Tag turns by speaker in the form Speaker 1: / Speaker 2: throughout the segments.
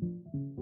Speaker 1: Thank you.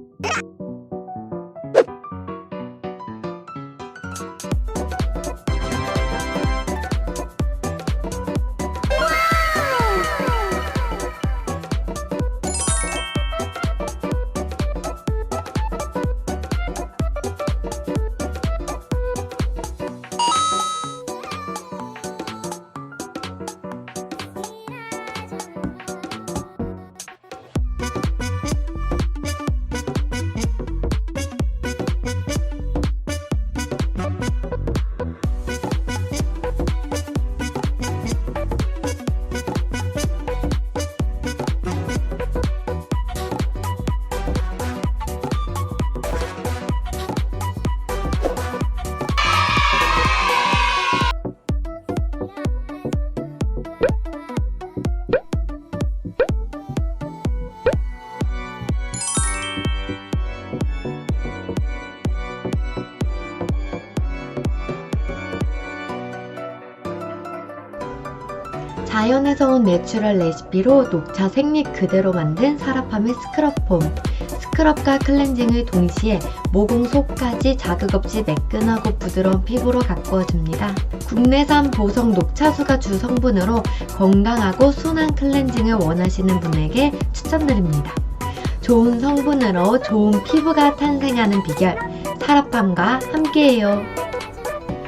Speaker 1: 자연에서 온 내추럴 레시피로 녹차 생잎 그대로 만든 사라팜의 스크럽폼. 스크럽과 클렌징을 동시에 모공 속까지 자극 없이 매끈하고 부드러운 피부로 가꾸어줍니다. 국내산 보석 녹차수가 주 성분으로 건강하고 순한 클렌징을 원하시는 분에게 추천드립니다. 좋은 성분으로 좋은 피부가 탄생하는 비결, 사라팜과 함께해요.